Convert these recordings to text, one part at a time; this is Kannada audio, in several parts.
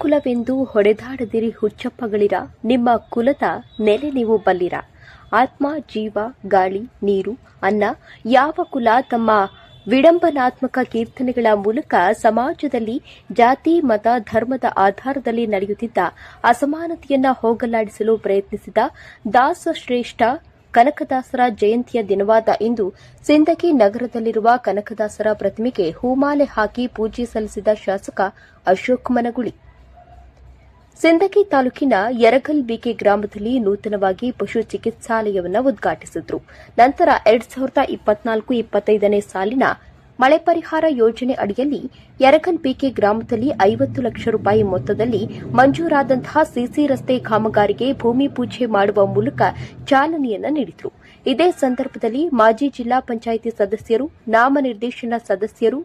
ಕುಲವೆಂದು ಹೊಡೆದಾಡದಿರಿ ಹುಚ್ಚಪ್ಪಗಳಿರ, ನಿಮ್ಮ ಕುಲದ ನೆಲೆ ನೀವು ಬಲ್ಲಿರ. ಆತ್ಮ, ಜೀವ, ಗಾಳಿ, ನೀರು, ಅನ್ನ, ಯಾವ ಕುಲ ತಮ್ಮ ವಿಡಂಬನಾತ್ಮಕ ಕೀರ್ತನೆಗಳ ಮೂಲಕ ಸಮಾಜದಲ್ಲಿ ಜಾತಿ, ಮತ, ಧರ್ಮದ ಆಧಾರದಲ್ಲಿ ನಡೆಯುತ್ತಿದ್ದ ಅಸಮಾನತೆಯನ್ನು ಹೋಗಲಾಡಿಸಲು ಪ್ರಯತ್ನಿಸಿದ ದಾಸಶ್ರೇಷ್ಠ ಕನಕದಾಸರ ಜಯಂತಿಯ ದಿನವಾದ ಇಂದು ಸಿಂದಗಿ ನಗರದಲ್ಲಿರುವ ಕನಕದಾಸರ ಪ್ರತಿಮೆಗೆ ಹೂಮಾಲೆ ಹಾಕಿ ಪೂಜೆ ಸಲ್ಲಿಸಿದ ಶಾಸಕ ಅಶೋಕ್ ಮನಗುಳಿ. ಸಿಂದಗಿ ತಾಲೂಕಿನ ಯರಗಲ್ಬಿಕೆ ಗ್ರಾಮದಲ್ಲಿ ನೂತನವಾಗಿ ಪಶು ಚಿಕಿತ್ಸಾಲಯವನ್ನು ಉದ್ಘಾಟಿಸಿದ್ರು. ನಂತರ ಎರಡ್ ಸಾವಿರದ ಇಪ್ಪತ್ನಾಲ್ಕು ಇಪ್ಪತ್ತೈದನೇ ಸಾಲಿನ ಮಳೆ ಪರಿಹಾರ ಯೋಜನೆ ಅಡಿಯಲ್ಲಿ ಯರಗಲ್ಬಿಕೆ ಗ್ರಾಮದಲ್ಲಿ ಐವತ್ತು ಲಕ್ಷ ರೂಪಾಯಿ ಮೊತ್ತದಲ್ಲಿ ಮಂಜೂರಾದಂತಹ ಸಿಸಿ ರಸ್ತೆ ಕಾಮಗಾರಿಗೆ ಭೂಮಿ ಪೂಜೆ ಮಾಡುವ ಮೂಲಕ ಚಾಲನೆಯನ್ನು ನೀಡಿದರು. ಇದೇ ಸಂದರ್ಭದಲ್ಲಿ ಮಾಜಿ ಜಿಲ್ಲಾ ಪಂಚಾಯಿತಿ ಸದಸ್ಯರು ನಾಮನಿರ್ದೇಶನ ಸದಸ್ಯರು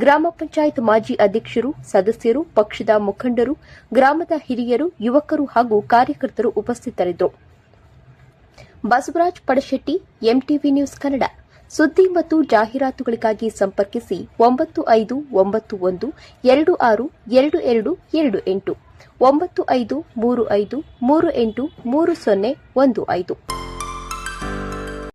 ಗ್ರಾಮ ಪಂಚಾಯತ್ ಮಾಜಿ ಅಧ್ಯಕ್ಷರು, ಸದಸ್ಯರು, ಪಕ್ಷದ ಮುಖಂಡರು, ಗ್ರಾಮದ ಹಿರಿಯರು, ಯುವಕರು ಹಾಗೂ ಕಾರ್ಯಕರ್ತರು ಉಪಸ್ಥಿತರಿದ್ದರು. Basavaraj Padashetti, MTV news Kannada. ಸುದ್ದಿ ಮತ್ತು ಜಾಹೀರಾತುಗಳಿಗಾಗಿ ಸಂಪರ್ಕಿಸಿ ಒಂಬತ್ತು ಐದು ಒಂಬತ್ತು ಒಂದು ಎರಡು ಆರು ಎರಡು ಎರಡು ಎರಡು ಎಂಟು, ಒಂಬತ್ತು ಐದು ಮೂರು ಐದು ಮೂರು ಎಂಟು ಮೂರು ಸೊನ್ನೆ ಒಂದು ಐದು.